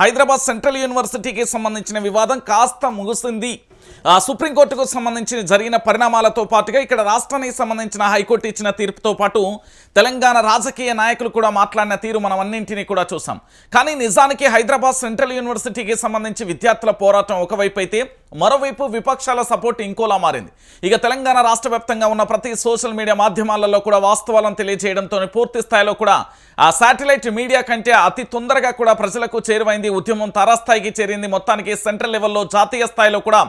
Hyderabad central యూనివర్సిటీకి సంబంధించిన వివాదం కాస్త ముగిసింది సుప్రీంకోర్టుకు సంబంధించిన జరిగిన పరిణామాలతో పాటుగా ఇక్కడ రాష్ట్రానికి సంబంధించిన హైకోర్టు ఇచ్చిన తీర్పుతో పాటు తెలంగాణ రాజకీయ నాయకులు కూడా మాట్లాడిన తీరు మనం అన్నింటినీ కూడా చూసాం. కానీ నిజానికి హైదరాబాద్ సెంట్రల్ యూనివర్సిటీకి సంబంధించి విద్యార్థుల పోరాటం ఒకవైపు అయితే మరోవైపు విపక్షాల సపోర్ట్ ఇంకోలా మారింది. ఇక తెలంగాణ రాష్ట్ర వ్యాప్తంగా ఉన్న ప్రతి సోషల్ మీడియా మాధ్యమాలలో కూడా వాస్తవాలను తెలియజేయడంతో పూర్తి స్థాయిలో కూడా ఆ శాటిలైట్ మీడియా కంటే అతి తొందరగా కూడా ప్రజలకు చేరువైంది ఉద్యమం తారాస్థాయికి చేరింది. మొత్తానికి సెంట్రల్ లెవెల్లో జాతీయ స్థాయిలో కూడా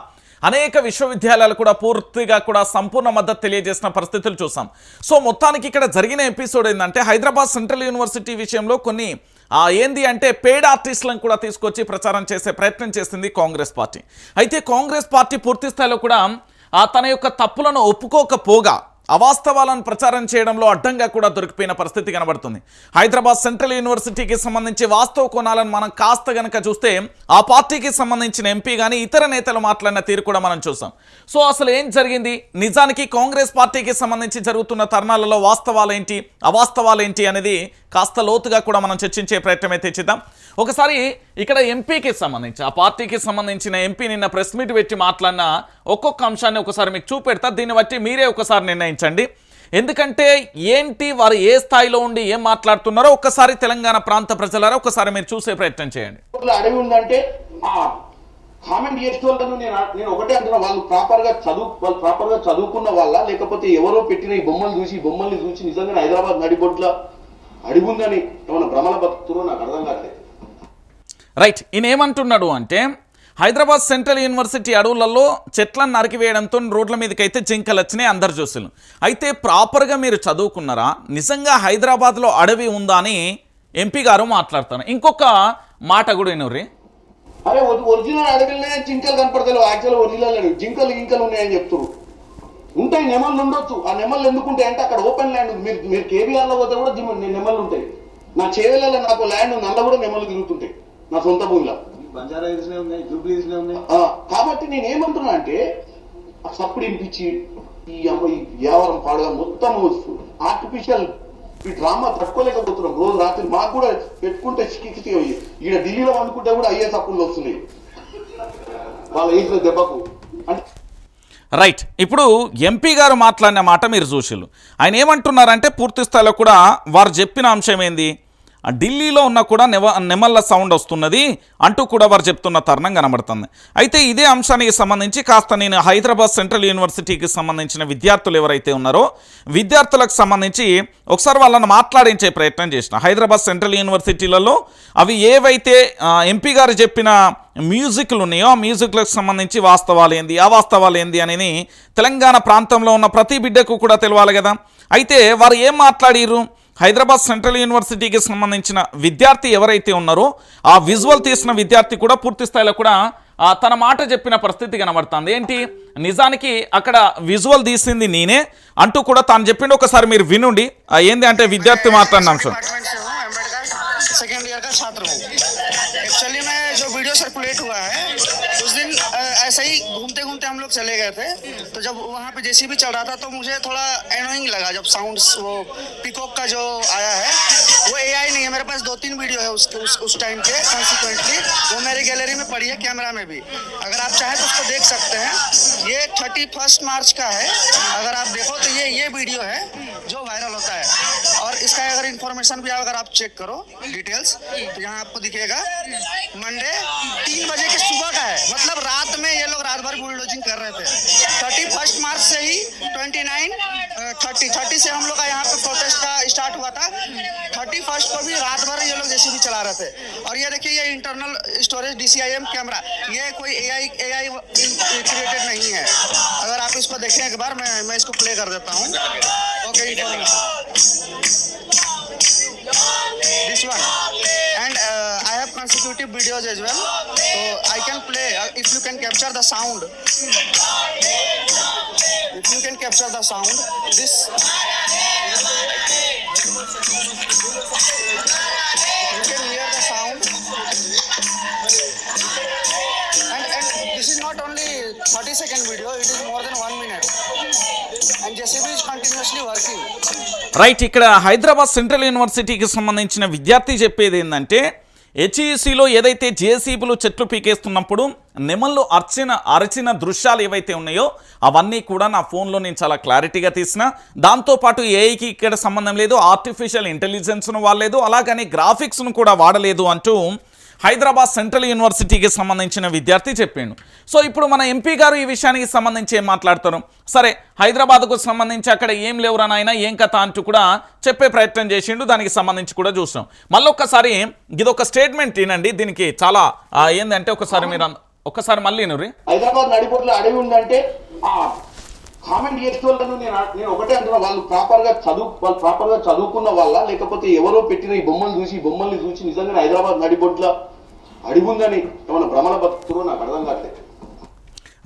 అనేక విశ్వవిద్యాలయాలు కూడా పూర్తిగా కూడా సంపూర్ణ మద్దతు తెలియజేసిన పరిస్థితులు చూసాం. సో మొత్తానికి ఇక్కడ జరిగిన ఎపిసోడ్ ఏంటంటే హైదరాబాద్ సెంట్రల్ యూనివర్సిటీ విషయంలో కొన్ని ఏంది అంటే పేడ్ ఆర్టిస్టులను కూడా తీసుకొచ్చి ప్రచారం చేసే ప్రయత్నం చేసింది కాంగ్రెస్ పార్టీ. అయితే కాంగ్రెస్ పార్టీ పూర్తి స్థాయిలో కూడా తన యొక్క తప్పులను ఒప్పుకోకపోగా అవాస్తవాలను ప్రచారం చేయడంలో అడ్డంగా కూడా దొరికిపోయిన పరిస్థితి కనబడుతుంది. హైదరాబాద్ సెంట్రల్ యూనివర్సిటీకి సంబంధించి వాస్తవ కోణాలను మనం కాస్త గనక చూస్తే ఆ పార్టీకి సంబంధించిన ఎంపీ కానీ ఇతర నేతలు మాట్లాడిన తీరు కూడా మనం చూసాం. సో అసలు ఏం జరిగింది? నిజానికి కాంగ్రెస్ పార్టీకి సంబంధించి జరుగుతున్న తరుణాలలో వాస్తవాలు ఏంటి అవాస్తవాలు ఏంటి అనేది కాస్త లోతుగా కూడా మనం చర్చించే ప్రయత్నం అయితే చేద్దాం. ఒకసారి ఇక్కడ ఎంపీకి సంబంధించి ఆ పార్టీకి సంబంధించిన ఎంపీ నిన్న ప్రెస్ మీట్ పెట్టి మాట్లాడిన ఒక్కొక్క అంశాన్ని ఒకసారి మీకు చూపెడతా. దీన్ని బట్టి మీరే ఒకసారి నిర్ణయించండి. ఎందుకంటే ఏంటి వారు ఏ స్థాయిలో ఉండి ఏం మాట్లాడుతున్నారో ఒక్కసారి తెలంగాణ ప్రాంత ప్రజలారా ఒకసారి మీరు చూసే ప్రయత్నం చేయండి. అడవి ఉందంటే కామెంట్ చేసే వాళ్ళను నేను నేను ఒకటే అంటున్నా వాళ్ళు ప్రాపర్గా చదువు వాళ్ళు ప్రాపర్గా చదువుకున్న వాళ్ళ లేకపోతే ఎవరో పెట్టిన ఈ బొమ్మలు చూసి బొమ్మల్ని చూసి నిజంగా హైదరాబాద్ నడిబొడ్ల అడిగుందని ఏమైనా భ్రమల భక్తులు నాకు అర్థం కాలేదు రైట్ ఈయనేమంటున్నాడు అంటే హైదరాబాద్ సెంట్రల్ యూనివర్సిటీ అడవులలో చెట్లను నరికివేయడంతో రోడ్ల మీదకి అయితే జింకలు వచ్చినాయి అందరు చూసిన అయితే ప్రాపర్గా మీరు చదువుకున్నారా? నిజంగా హైదరాబాద్లో అడవి ఉందా అని ఎంపీ గారు మాట్లాడుతారు ఇంకొక మాట కూడా వినూరి అరే ఒరిజినల్ అడవిలోనే జింకలు కనపడతాయి యాక్చువల్ ఒరిజినల్ అడవి. జింకలు గింకలు ఉన్నాయని చెప్తున్నారు ఉంటాయి నెమళ్ళు ఉండొచ్చు. ఆ నెమళ్ళు ఎందుకుంటాయి అంటే అక్కడ ఓపెన్ ల్యాండ్ ఉంది. మీరు మీరు కేబీఆర్లో పోతే కూడా నెమళ్ళు ఉంటాయి. నా చేవెళ్ళలో నాకు ల్యాండ్ ఉంది అందులో కూడా నెమళ్ళు తిరుగుతుంటాయి. నా సొంత భూమిలో. కాబట్టి నేను ఏమంటున్నా అంటే ఆ సప్పుడు వినిపించి ఈ అమ్మ ఈ వ్యాపారం పాడుగా మొత్తం ఆర్టిఫిషియల్ ఈ డ్రామా తట్టుకోలేకపోతున్నాం. రోజు రాత్రి మాకు కూడా పెట్టుకుంటే చిక్కి ఈడ ఢిల్లీలో అనుకుంటే కూడా అయ్యే సప్పులు వస్తున్నాయి. వాళ్ళ ఏజ్లో దెబ్బకు. అంటే రైట్ ఇప్పుడు ఎంపీ గారు మాట్లాడిన మాట మీరు చూసిళ్ళు. ఆయన ఏమంటున్నారంటే పూర్తి స్థాయిలో కూడా వారు చెప్పిన అంశం ఏంది? ఢిల్లీలో ఉన్న కూడా నెవ నెమళ్ళ సౌండ్ వస్తున్నది అంటూ కూడా వారు చెప్తున్న తరుణం కనబడుతుంది. అయితే ఇదే అంశానికి సంబంధించి కాస్త నేను హైదరాబాద్ సెంట్రల్ యూనివర్సిటీకి సంబంధించిన విద్యార్థులు ఎవరైతే ఉన్నారో విద్యార్థులకు సంబంధించి ఒకసారి వాళ్ళని మాట్లాడించే ప్రయత్నం చేసిన. హైదరాబాద్ సెంట్రల్ యూనివర్సిటీలలో అవి ఏవైతే ఎంపీ గారు చెప్పిన మ్యూజిక్లు ఉన్నాయో ఆ మ్యూజిక్లకు సంబంధించి వాస్తవాలు ఏంది అవాస్తవాలు ఏంది అనేది తెలంగాణ ప్రాంతంలో ఉన్న ప్రతి బిడ్డకు కూడా తెలవాలి కదా. అయితే వారు ఏం మాట్లాడిర్రు? హైదరాబాద్ సెంట్రల్ యూనివర్సిటీకి సంబంధించిన విద్యార్థి ఎవరైతే ఉన్నారో ఆ విజువల్ తీసిన విద్యార్థి కూడా పూర్తి స్థాయిలో కూడా తన మాట చెప్పిన పరిస్థితి కనబడుతుంది ఏంటి నిజానికి అక్కడ విజువల్ తీసింది నేనే అంటూ కూడా తాను చెప్పిండు ఒకసారి మీరు వినుండి ఏంది అంటే విద్యార్థి మాట్లాడిన అంశం वीडियो सर्कुलेट हुआ है। उस दिन ऐसे ही घूमते घूमते हम लोग चले गए थे। तो जब वहाँ पे जेसीबी चल रहा था तो मुझे थोड़ा एनोइंग लगा जब साउंड वो पिकॉक का जो आया है वो एआई नहीं है। मेरे पास दो तीन वीडियो है उस उस, उस टाइम के कॉन्सिक्वेंटली वो मेरी गैलरी में पड़ी है कैमरा में भी। अगर आप चाहें तो उसको देख सकते हैं। ये थर्टी फ़र्स्ट मार्च का है। अगर आप देखो तो ये ये वीडियो है जो वायरल होता है। इसका अगर इन्फॉर्मेशन भी अगर आप चेक करो डिटेल्स तो यहाँ आपको दिखेगा मंडे तीन बजे के सुबह का है। मतलब रात में ये लोग रात भर बुलडोजिंग कर रहे थे। थर्टी फ़र्स्ट मार्च से ही ट्वेंटी नाइन थर्टी थर्टी से हम लोग का यहाँ पे प्रोटेस्ट का स्टार्ट हुआ था। थर्टी फ़र्स्ट को भी रात भर ये लोग जेसीबी चला रहे थे। और ये देखिए, ये इंटरनल स्टोरेज डीसीआईएम कैमरा ये कोई एआई एआई क्रिएटेड नहीं है। अगर आप इसको देखें एक बार, मैं मैं इसको प्ले कर देता हूँ। Okay one and uh, i have consecutive videos as well. So i can play uh, if you can capture the sound. If you can capture the sound this. You can hear the sound. And, and this is not only 30 second video it is more than one minute. And jcb is continuously working right ఇక్కడ Hyderabad central యూనివర్సిటీకి సంబంధించిన విద్యార్థి చెప్పేది ఏంటంటే హెచ్ఈసిలో ఏదైతే జేసీబీలు చెట్లు పీకేస్తున్నప్పుడు నెమళ్ళు అర్చిన అరచిన దృశ్యాలు ఏవైతే ఉన్నాయో అవన్నీ కూడా నా ఫోన్లో నేను చాలా క్లారిటీగా తీసిన. దాంతోపాటు ఏఐకి ఇక్కడ సంబంధం లేదు ఆర్టిఫిషియల్ ఇంటెలిజెన్స్ను వాడలేదు అలాగని గ్రాఫిక్స్ను కూడా వాడలేదు అంటూ హైదరాబాద్ సెంట్రల్ యూనివర్సిటీకి సంబంధించిన విద్యార్థి చెప్పిండు. సో ఇప్పుడు మన ఎంపీ గారు ఈ విషయానికి సంబంధించి ఏం మాట్లాడతారు? సరే హైదరాబాద్కు సంబంధించి అక్కడ ఏం లేవురా నాయన ఏం కథ అంటూ కూడా చెప్పే ప్రయత్నం చేసిండు. దానికి సంబంధించి కూడా చూసాం మళ్ళీ ఒక్కసారి ఇదొక స్టేట్మెంట్ తినండి దీనికి చాలా ఏంటంటే ఒకసారి మీరు ఒకసారి ఒక్కసారి మళ్ళీ హైదరాబాద్ నడిపోట్లో అడవి ఉందంటే కామెంట్ చేసే వాళ్ళను నేను నేను ఒకటే అంటున్నా వాళ్ళు ప్రాపర్గా చదువు వాళ్ళు ప్రాపర్గా చదువుకున్న వాళ్ళ లేకపోతే ఎవరో పెట్టిన ఈ బొమ్మలు చూసి బొమ్మల్ని చూసి నిజంగానే హైదరాబాద్ నడిబొట్ల అడిగుందని ఏమైనా భ్రమల బతుకుతురో నాకు అర్థం కావట్లేదు.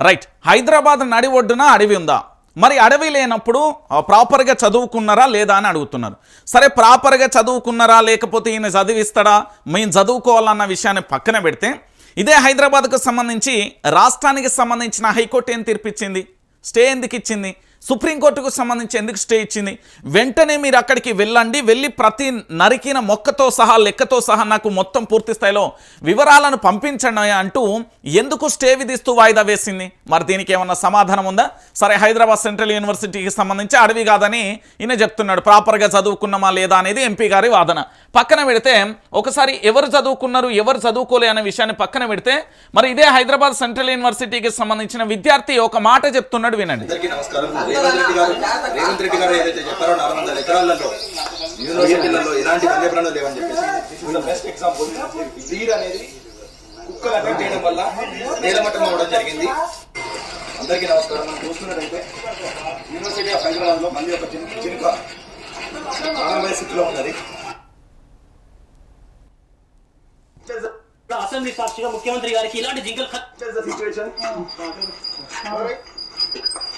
రైట్ హైదరాబాద్ నడి ఒడ్డున అడవి ఉందా? మరి అడవి లేనప్పుడు ప్రాపర్గా చదువుకున్నారా లేదా అని అడుగుతున్నారు. సరే ప్రాపర్గా చదువుకున్నారా లేకపోతే ఈయన చదివిస్తాడా? మేము చదువుకోవాలన్న విషయాన్ని పక్కన పెడితే ఇదే హైదరాబాద్కు సంబంధించి రాష్ట్రానికి సంబంధించిన హైకోర్టు ఏం తీర్పిచ్చింది? స్టే ఎందుకు ఇచ్చింది సుప్రీంకోర్టుకు సంబంధించి ఎందుకు స్టే ఇచ్చింది? వెంటనే మీరు అక్కడికి వెళ్ళండి వెళ్ళి ప్రతి నరికిన మొక్కతో సహా లెక్కతో సహా నాకు మొత్తం పూర్తి స్థాయిలో వివరాలను పంపించండి అంటూ ఎందుకు స్టే విధిస్తూ వాయిదా వేసింది? మరి దీనికి ఏమన్నా సమాధానం ఉందా? సరే హైదరాబాద్ సెంట్రల్ యూనివర్సిటీకి సంబంధించి అడవి కాదని ఈయన చెప్తున్నాడు. ప్రాపర్గా చదువుకున్నామా లేదా అనేది ఎంపీ గారి వాదన. పక్కన పెడితే ఒకసారి ఎవరు చదువుకున్నారు ఎవరు చదువుకోలే అనే విషయాన్ని పక్కన పెడితే మరి ఇదే హైదరాబాద్ సెంట్రల్ యూనివర్సిటీకి సంబంధించిన విద్యార్థి ఒక మాట చెప్తున్నాడు వినండి. నమస్కారం రేవంత్ రెడ్డి గారు రేవంత్ రెడ్డి గారు ఏదైతే చెప్పారో నాలుగు వందల ఎకరాలలో యూనివర్సిటీలలో ఎలాంటి వన్యప్రాణాలు లేవని చెప్పేసి బెస్ట్ ఎగ్జాంపుల్ వీర్ అనేది కుక్కలు అటాక్ చేయడం వల్ల నేలమట్టం అవ్వడం జరిగింది. అందరికీ నమస్కారం. మనం చూస్తున్నట్టయితే యూనివర్సిటీ ఆఫ్ హైదరాబాద్లో మళ్ళీ ఒక చిన్న చినుక ప్రాణభయ స్థితిలో ఉన్నది. అసెంబ్లీ సాక్షిగా ముఖ్యమంత్రి గారికి ఇలాంటి జింకలు సిచ్యువేషన్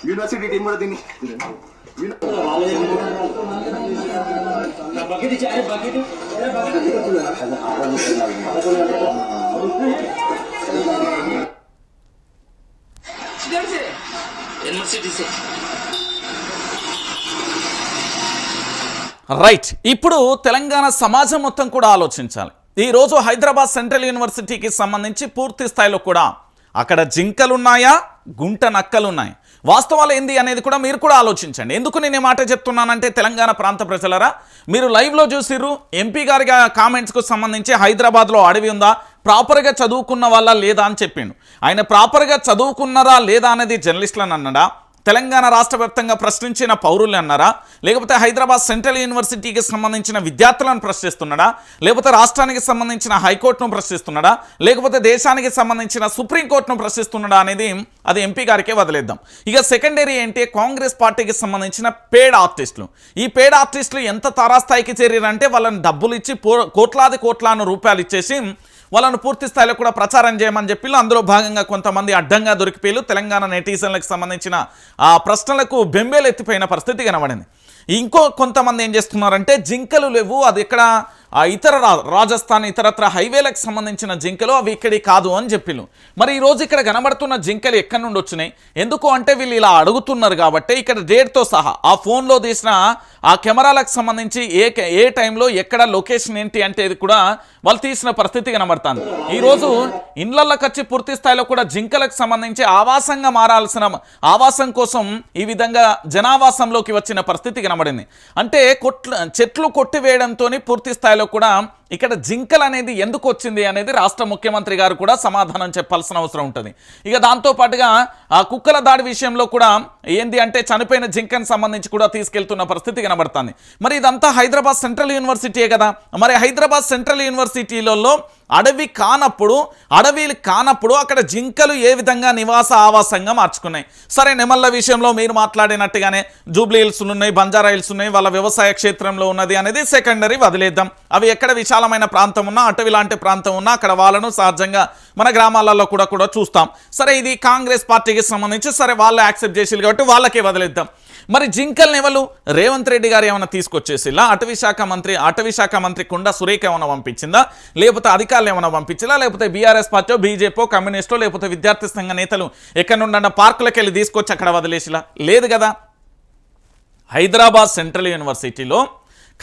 యూనివర్సిటీ టీం కూడా దీన్ని యూనివర్సిటీ రైట్ ఇప్పుడు తెలంగాణ సమాజం మొత్తం కూడా ఆలోచించాలి. ఈరోజు హైదరాబాద్ సెంట్రల్ యూనివర్సిటీకి సంబంధించి పూర్తి స్థాయిలో కూడా అక్కడ జింకలున్నాయా? గుంట నక్కలున్నాయి. వాస్తవాలు ఏంది అనేది కూడా మీరు కూడా ఆలోచించండి. ఎందుకు నేను మాట చెప్తున్నానంటే తెలంగాణ ప్రాంత ప్రజలరా మీరు లైవ్లో చూసిర్రు ఎంపీ గారి కామెంట్స్కు సంబంధించి హైదరాబాద్లో అడవి ఉందా ప్రాపర్గా చదువుకున్న వాళ్ళ లేదా అని చెప్పిండు. ఆయన ప్రాపర్గా చదువుకున్నారా లేదా అనేది జర్నలిస్టులను అన్నడా? తెలంగాణ రాష్ట్ర వ్యాప్తంగా ప్రశ్నించిన పౌరులు అన్నారా? లేకపోతే హైదరాబాద్ సెంట్రల్ యూనివర్సిటీకి సంబంధించిన విద్యార్థులను ప్రశ్నిస్తున్నాడా? లేకపోతే రాష్ట్రానికి సంబంధించిన హైకోర్టును ప్రశ్నిస్తున్నాడా? లేకపోతే దేశానికి సంబంధించిన సుప్రీంకోర్టును ప్రశ్నిస్తున్నాడా అనేది అది ఎంపీ గారికే వదిలేద్దాం. ఇక సెకండరీ ఏంటి? కాంగ్రెస్ పార్టీకి సంబంధించిన పేడ్ ఆర్టిస్టులు. ఈ పేడ్ ఆర్టిస్టులు ఎంత తారాస్థాయికి చేరారంటే వాళ్ళని డబ్బులు ఇచ్చి పో- కోట్లాది కోట్లాను రూపాయలు ఇచ్చేసి వాళ్ళను పూర్తి స్థాయిలో కూడా ప్రచారం చేయమని చెప్పి అందులో భాగంగా కొంతమంది అడ్డంగా దొరికిపోయారు. తెలంగాణ నెటిజన్లకు సంబంధించిన ఆ ప్రశ్నలకు బెంబేలు ఎత్తిపోయిన పరిస్థితి కనబడింది. ఇంకో కొంతమంది ఏం చేస్తున్నారంటే జింకలు లేవు. అది ఎక్కడ ఆ ఇతర రా- రాజస్థాన్ ఇతరత్ర హైవేలకు సంబంధించిన జింకలు అవి ఇక్కడి కాదు అని చెప్పిళ్ళు. మరి ఈ రోజు ఇక్కడ కనబడుతున్న జింకలు ఎక్కడి నుండి వచ్చినాయి? ఎందుకు అంటే వీళ్ళు ఇలా అడుగుతున్నారు కాబట్టి ఇక్కడ డేట్తో సహా. ఆ ఫోన్లో తీసిన ఆ కెమెరాలకు సంబంధించి ఏ ఏ టైంలో ఎక్కడ లొకేషన్ ఏంటి అంటే కూడా వాళ్ళు తీసిన పరిస్థితి కనబడుతుంది. ఈరోజు ఇండ్లకి వచ్చి పూర్తి స్థాయిలో కూడా జింకలకు సంబంధించి ఆవాసంగా మారాల్సిన ఆవాసం కోసం ఈ విధంగా జనావాసంలోకి వచ్చిన పరిస్థితి కనబడింది. అంటే కొట్లు చెట్లు కొట్టివేయడంతో పూర్తి స్థాయిలో కూడా ఇక్కడ జింకలు అనేది ఎందుకు వచ్చింది అనేది రాష్ట్ర ముఖ్యమంత్రి గారు కూడా సమాధానం చెప్పాల్సిన అవసరం ఉంటుంది. ఇక దాంతో పాటుగా ఆ కుక్కల దాడి విషయంలో కూడా ఏంది అంటే చనిపోయిన జింకను సంబంధించి కూడా తీసుకెళ్తున్న పరిస్థితి కనబడుతుంది. మరి ఇదంతా హైదరాబాద్ సెంట్రల్ యూనివర్సిటీయే కదా? మరి హైదరాబాద్ సెంట్రల్ యూనివర్సిటీలలో అడవి కానప్పుడు అడవిలు కానప్పుడు అక్కడ జింకలు ఏ విధంగా నివాస ఆవాసంగా మార్చుకున్నాయి? సరే నెమల్ల విషయంలో మీరు మాట్లాడినట్టుగానే జూబ్లీ హిల్స్ ఉన్నాయి బంజారా హిల్స్ ఉన్నాయి వాళ్ళ వ్యవసాయ క్షేత్రంలో ఉన్నది అనేది సెకండరీ వదిలేద్దాం. అవి ఎక్కడ విశాలమైన ప్రాంతం ఉన్నా అటవీ లాంటి ప్రాంతం ఉన్నా అక్కడ వాళ్ళను సహజంగా మన గ్రామాలలో కూడా కూడా చూస్తాం. సరే ఇది కాంగ్రెస్ పార్టీకి సంబంధించి సరే వాళ్ళు యాక్సెప్ట్ చేసి కాబట్టి వాళ్ళకే వదిలేద్దాం. మరి జింకల్ని ఎవరు? రేవంత్ రెడ్డి గారు ఏమైనా తీసుకొచ్చేసిలా అటవీ శాఖ మంత్రి అటవీ శాఖ మంత్రి కుండా సురేఖ ఏమైనా పంపించిందా? లేకపోతే అధికారులు ఏమైనా పంపించిందా లేకపోతే బీఆర్ఎస్ పార్టీ బీజేపీ కమ్యూనిస్టో లేకపోతే విద్యార్థి సంఘ నేతలు ఎక్కడ నుండి పార్కులకు వెళ్ళి తీసుకొచ్చి అక్కడ వదిలేసిలా లేదు కదా. హైదరాబాద్ సెంట్రల్ యూనివర్సిటీలో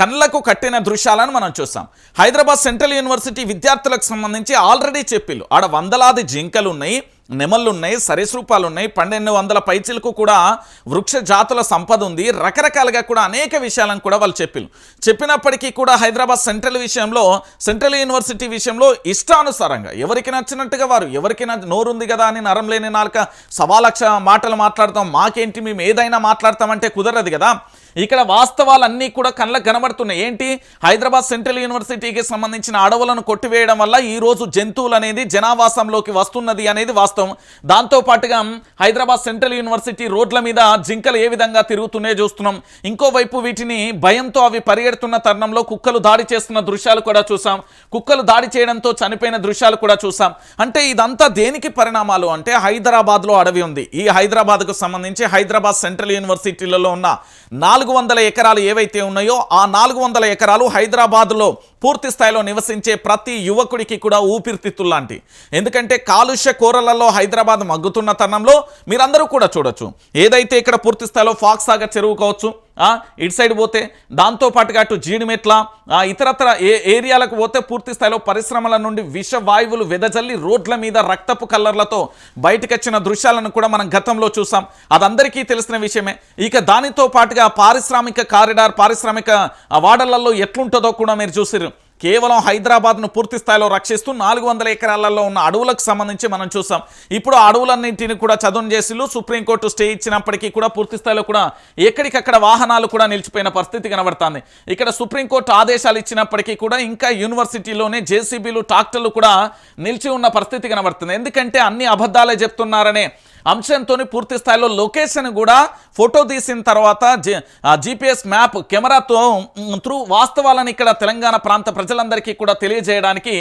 కళ్ళకు కట్టిన దృశ్యాలను మనం చూసాం హైదరాబాద్ సెంట్రల్ యూనివర్సిటీ విద్యార్థులకు సంబంధించి ఆల్రెడీ చెప్పిల్లు. ఆడ వందలాది జింకలు ఉన్నాయి నెమళ్ళు ఉన్నాయి సరీసృపాలు ఉన్నాయి పన్నెండు వందల పైచిలకు కూడా వృక్ష జాతుల సంపద ఉంది. రకరకాలుగా కూడా అనేక విషయాలను కూడా వాళ్ళు చెప్పిల్లు. చెప్పినప్పటికీ కూడా హైదరాబాద్ సెంట్రల్ విషయంలో సెంట్రల్ యూనివర్సిటీ విషయంలో ఇష్టానుసారంగా ఎవరికి నచ్చినట్టుగా వారు ఎవరికి నోరుంది కదా అని నరం లేని నాలుక సవాలక్ష మాటలు మాట్లాడతాం. మాకేంటి మేము ఏదైనా మాట్లాడతామంటే కుదరదు కదా. ఇక్కడ వాస్తవాలన్నీ కూడా కళ్ళకు కనబడుతున్నాయి. ఏంటి? హైదరాబాద్ సెంట్రల్ యూనివర్సిటీకి సంబంధించిన అడవులను కొట్టివేయడం వల్ల ఈ రోజు జంతువులు అనేది జనావాసంలోకి వస్తున్నది అనేది వాస్తవం. దాంతో పాటుగా హైదరాబాద్ సెంట్రల్ యూనివర్సిటీ రోడ్ల మీద జింకలు ఏ విధంగా తిరుగుతున్నాయో చూస్తున్నాం. ఇంకోవైపు వీటిని భయంతో అవి పరిగెడుతున్న తరుణంలో కుక్కలు దాడి చేస్తున్న దృశ్యాలు కూడా చూసాం. కుక్కలు దాడి చేయడంతో చనిపోయిన దృశ్యాలు కూడా చూసాం. అంటే ఇదంతా దేనికి పరిణామాలు? అంటే హైదరాబాద్లో అడవి ఉంది. ఈ హైదరాబాద్కు సంబంధించి హైదరాబాద్ సెంట్రల్ యూనివర్సిటీలలో ఉన్న నాలుగు నాలుగు వందల ఎకరాలు ఏవైతే ఉన్నాయో ఆ నాలుగు వందల ఎకరాలు హైదరాబాద్లో పూర్తి స్థాయిలో నివసించే ప్రతి యువకుడికి కూడా ఊపిరితిత్తులు లాంటి ఎందుకంటే కాలుష్య కూరలలో హైదరాబాద్ మగ్గుతున్న తరుణంలో మీరందరూ కూడా చూడొచ్చు. ఏదైతే ఇక్కడ పూర్తి స్థాయిలో ఫాక్స్ సాగర్ చెరువు కావచ్చు ఇటు సైడ్ పోతే దాంతోపాటుగా అటు జీడిమెట్ల ఇతరత్ర ఏ ఏరియాలకు పోతే పూర్తి స్థాయిలో పరిశ్రమల నుండి విష వాయువులు వెదజల్లి రోడ్ల మీద రక్తపు కల్లర్లతో బయటకొచ్చిన దృశ్యాలను కూడా మనం గతంలో చూసాం. అదందరికీ తెలిసిన విషయమే. ఇక దానితో పాటుగా పారిశ్రామిక కారిడార్ పారిశ్రామిక వాడలలో ఎట్లుంటుందో కూడా మీరు చూసిర్రు. కేవలం హైదరాబాద్ను పూర్తి స్థాయిలో రక్షిస్తూ నాలుగు వందల ఎకరాలలో ఉన్న అడవులకు సంబంధించి మనం చూసాం. ఇప్పుడు అడవులన్నింటిని కూడా చదును చేసిలు సుప్రీంకోర్టు స్టే ఇచ్చినప్పటికీ కూడా పూర్తి స్థాయిలో కూడా ఎక్కడికక్కడ వాహనాలు కూడా నిలిచిపోయిన పరిస్థితి కనబడుతుంది. ఇక్కడ సుప్రీంకోర్టు ఆదేశాలు ఇచ్చినప్పటికీ కూడా ఇంకా యూనివర్సిటీలోనే జేసీబీలు ట్రాక్టర్లు కూడా నిలిచి ఉన్న పరిస్థితి కనబడుతుంది. ఎందుకంటే అన్ని అబద్ధాలే చెప్తున్నారనే అంశంతో పూర్తి స్థాయిలో లొకేషన్ కూడా ఫోటో తీసిన తర్వాత జిపిఎస్ మ్యాప్ కెమెరాతో త్రూ వాస్తవాలను ఇక్కడ తెలంగాణ ప్రాంత ప్రజలు ప్రజలందరికీ కూడా తెలియజేయడానికి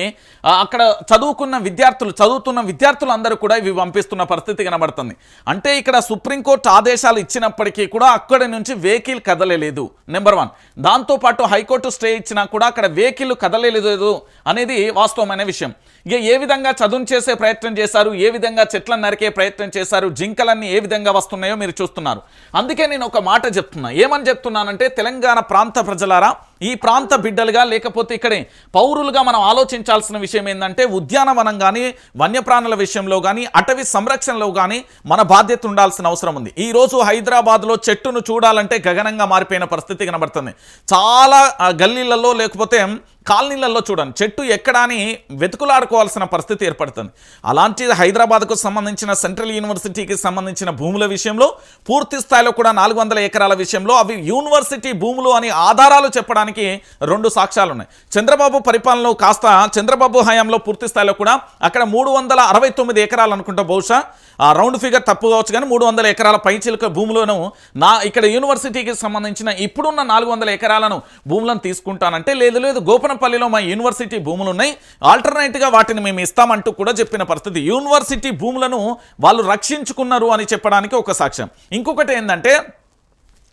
అక్కడ చదువుకున్న విద్యార్థులు చదువుతున్న విద్యార్థులు అందరూ కూడా ఇవి పంపిస్తున్న పరిస్థితి కనబడుతుంది. అంటే ఇక్కడ సుప్రీంకోర్టు ఆదేశాలు ఇచ్చినప్పటికీ కూడా అక్కడి నుంచి వెహికల్ కదలలేదు. నెంబర్ వన్ దాంతోపాటు హైకోర్టు స్టే ఇచ్చినా కూడా అక్కడ వెహికల్ కదలలేదు అనేది వాస్తవమైన విషయం. ఇక ఏ విధంగా చదును చేసే ప్రయత్నం చేశారు ఏ విధంగా చెట్లను నరికే ప్రయత్నం చేశారు జింకలన్నీ ఏ విధంగా వస్తున్నాయో మీరు చూస్తున్నారు. అందుకే నేను ఒక మాట చెప్తున్నా. ఏమని చెప్తున్నానంటే తెలంగాణ ప్రాంత ప్రజలారా ఈ ప్రాంత బిడ్డలుగా లేకపోతే ఇక్కడే పౌరులుగా మనం ఆలోచించాల్సిన విషయం ఏంటంటే ఉద్యానవనం కానీ వన్యప్రాణుల విషయంలో కానీ అటవీ సంరక్షణలో కానీ మన బాధ్యత ఉండాల్సిన అవసరం ఉంది. ఈరోజు హైదరాబాద్లో చెట్టును చూడాలంటే గగనంగా మారిపోయిన పరిస్థితి కనబడుతుంది. చాలా గల్లీలలో లేకపోతే కాలనీలలో చూడండి చెట్టు ఎక్కడాని వెతుకులాడుకోవాల్సిన పరిస్థితి ఏర్పడుతుంది. అలాంటి హైదరాబాద్కు సంబంధించిన సెంట్రల్ యూనివర్సిటీకి సంబంధించిన భూముల విషయంలో పూర్తి స్థాయిలో కూడా నాలుగు వందల ఎకరాల విషయంలో అవి యూనివర్సిటీ భూములు అని ఆధారాలు చెప్పడానికి రెండు సాక్ష్యాలు ఉన్నాయి చంద్రబాబు పరిపాలనలో కాస్త చంద్రబాబు హయాంలో పూర్తి స్థాయిలో కూడా అక్కడ మూడు వందల అరవై తొమ్మిది ఎకరాలు అనుకుంటా బహుశా. ఆ రౌండ్ ఫిగర్ తప్పు కావచ్చు కానీ మూడు వందల ఎకరాల పైచిలక భూములను నా ఇక్కడ యూనివర్సిటీకి సంబంధించిన ఇప్పుడున్న నాలుగు వందల ఎకరాలను భూములను తీసుకుంటానంటే లేదు లేదు గోపన గోపనపల్లిలో మా యూనివర్సిటీ భూములు ఉన్నాయి ఆల్టర్నేట్గా వాటిని మేము ఇస్తామంటూ కూడా చెప్పిన పరిస్థితి. యూనివర్సిటీ భూములను వాళ్ళు రక్షించుకున్నారు అని చెప్పడానికి ఒక సాక్ష్యం. ఇంకొకటి ఏంటంటే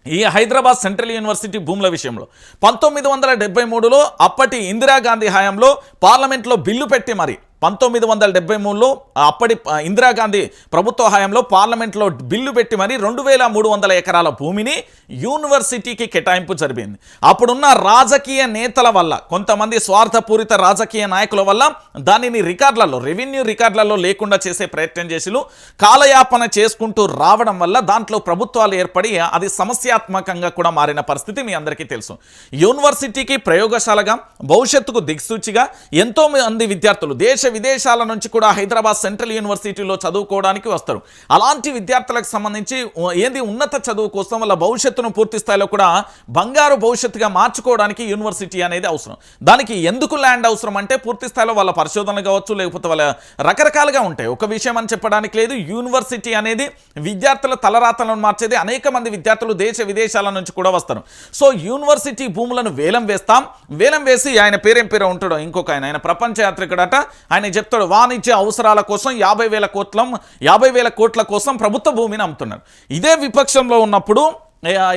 ఈ హైదరాబాద్ సెంట్రల్ యూనివర్సిటీ భూముల విషయంలో పంతొమ్మిది వందల డెబ్బై మూడులో అప్పటి ఇందిరాగాంధీ హయాంలో పార్లమెంట్లో బిల్లు పెట్టి మరి పంతొమ్మిది వందల డెబ్బై మూడులో అప్పటి ఇందిరాగాంధీ ప్రభుత్వ హయాంలో పార్లమెంట్లో బిల్లు పెట్టి మరి రెండు వేల మూడు వందల ఎకరాల భూమిని యూనివర్సిటీకి కేటాయింపు జరిపింది. అప్పుడున్న రాజకీయ నేతల వల్ల కొంతమంది స్వార్థపూరిత రాజకీయ నాయకుల వల్ల దానిని రికార్డులలో రెవెన్యూ రికార్డులలో లేకుండా చేసే ప్రయత్నం చేసిలు. కాలయాపన చేసుకుంటూ రావడం వల్ల దాంట్లో ప్రభుత్వాలు ఏర్పడి అది సమస్యాత్మకంగా కూడా మారిన పరిస్థితి మీ అందరికీ తెలుసు. యూనివర్సిటీకి ప్రయోగశాలగా భవిష్యత్తుకు దిక్సూచిగా ఎంతో మంది విద్యార్థులు దేశ విదేశాల నుంచి కూడా హైదరాబాద్ సెంట్రల్ యూనివర్సిటీలో చదువుకోవడానికి వస్తారు. అలాంటి విద్యార్థులకు సంబంధించి ఏంది ఉన్నత చదువు కోసం వాళ్ళ భవిష్యత్తును పూర్తి స్థాయిలో కూడా బంగారు భవిష్యత్తుగా మార్చుకోవడానికి యూనివర్సిటీ అనేది అవసరం. దానికి ఎందుకు ల్యాండ్ అవసరం అంటే పూర్తి స్థాయిలో వాళ్ళ పరిశోధనలు కావచ్చు లేకపోతే వాళ్ళ రకరకాలుగా ఉంటాయి. ఒక విషయం అని చెప్పడానికి లేదు. యూనివర్సిటీ అనేది విద్యార్థుల తలరాతలను మార్చేది. అనేక మంది విద్యార్థులు దేశ విదేశాల నుంచి కూడా వస్తారు. సో యూనివర్సిటీ భూములను వేలం వేస్తాం. వేలం వేసి ఆయన పేరేం పేరు ఉంటాడో ఇంకొక ఆయన. ఆయన ప్రపంచ యాత్రికుడట. ఆయన చెప్తాడు వాణిజ్య అవసరాల కోసం యాభై వేల కోట్ల యాభై వేల కోట్ల కోసం ప్రభుత్వ భూమిని అమ్ముతున్నారు. ఇదే విపక్షంలో ఉన్నప్పుడు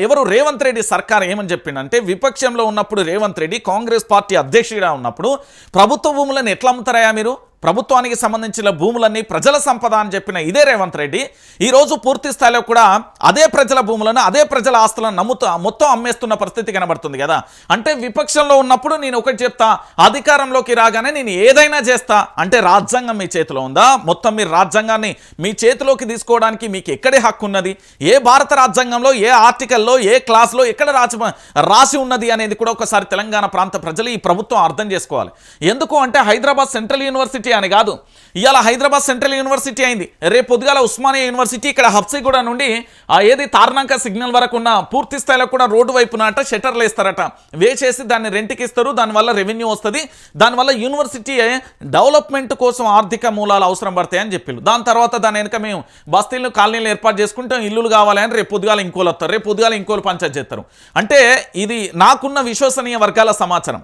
ఎవరు రేవంత్ రెడ్డి సర్కార్ ఏమని చెప్పిండంటే విపక్షంలో ఉన్నప్పుడు రేవంత్ రెడ్డి కాంగ్రెస్ పార్టీ అధ్యక్షుడిగా ఉన్నప్పుడు ప్రభుత్వ భూములను ఎట్లా అమ్ముతారయా మీరు? ప్రభుత్వానికి సంబంధించిన భూములన్నీ ప్రజల సంపద అని చెప్పిన ఇదే రేవంత్ రెడ్డి. ఈరోజు పూర్తి స్థాయిలో కూడా అదే ప్రజల భూములను అదే ప్రజల ఆస్తులను నమ్ముతూ మొత్తం అమ్మేస్తున్న పరిస్థితి కనబడుతుంది కదా. అంటే విపక్షంలో ఉన్నప్పుడు నేను ఒకటి చెప్తా అధికారంలోకి రాగానే నేను ఏదైనా చేస్తా. అంటే రాజ్యాంగం మీ చేతిలో ఉందా? మొత్తం మీరు రాజ్యాంగాన్ని మీ చేతిలోకి తీసుకోవడానికి మీకు ఎక్కడే హక్కు ఉన్నది? ఏ భారత రాజ్యాంగంలో ఏ ఆర్టికల్లో ఏ క్లాస్లో ఎక్కడ రాసి రాసి ఉన్నది అనేది కూడా ఒకసారి తెలంగాణ ప్రాంత ప్రజలు ఈ ప్రభుత్వం అర్థం చేసుకోవాలి. ఎందుకు అంటే హైదరాబాద్ సెంట్రల్ యూనివర్సిటీ అని కాదు. ఇవాళ హైదరాబాద్ సెంట్రల్ యూనివర్సిటీ అయింది. రేపు పొద్దుగాల ఉస్మానియా యూనివర్సిటీ ఇక్కడ హబ్సిగూడ నుండి ఏది తార్నాక సిగ్నల్ వరకు ఉన్న పూర్తి స్థాయిలో కూడా రోడ్డు వైపున అట షట్టర్లు వేస్తారట. వేసేసి దాన్ని రెంట్కి ఇస్తారు. దానివల్ల రెవెన్యూ వస్తుంది. దానివల్ల యూనివర్సిటీ డెవలప్మెంట్ కోసం ఆర్థిక మూలాలు అవసరం పడతాయని చెప్పారు దాని తర్వాత దాని వెనుక మేము బస్తీలను కాలనీలు ఏర్పాటు చేసుకుంటాం. ఇల్లులు కావాలని రేపు పొద్దుగాల ఇంకోలు వస్తారు. రేపు పొద్దుగాల ఇంకోలు పంచాయతీ చేస్తారు. అంటే ఇది నాకున్న విశ్వసనీయ వర్గాల సమాచారం.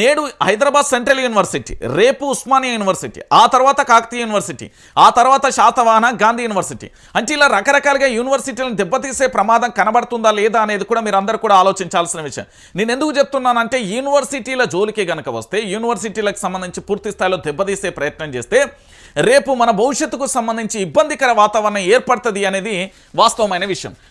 నేడు హైదరాబాద్ సెంట్రల్ యూనివర్సిటీ రేపు ఉస్మానియా యూనివర్సిటీ యూనివర్సిటీ ఆ తర్వాత కాకతీయ యూనివర్సిటీ ఆ తర్వాత శాతవాహన గాంధీ యూనివర్సిటీ అంటే ఇలా రకరకాలుగా యూనివర్సిటీలను దెబ్బతీసే ప్రమాదం కనబడుతుందా లేదా అనేది కూడా మీరు అందరూ కూడా ఆలోచించాల్సిన విషయం. నేను ఎందుకు చెప్తున్నానంటే యూనివర్సిటీల జోలికి గనక వస్తే యూనివర్సిటీలకు సంబంధించి పూర్తి స్థాయిలో దెబ్బతీసే ప్రయత్నం చేస్తే రేపు మన భవిష్యత్తుకు సంబంధించి ఇబ్బందికర వాతావరణం ఏర్పడుతుంది అనేది వాస్తవమైన విషయం.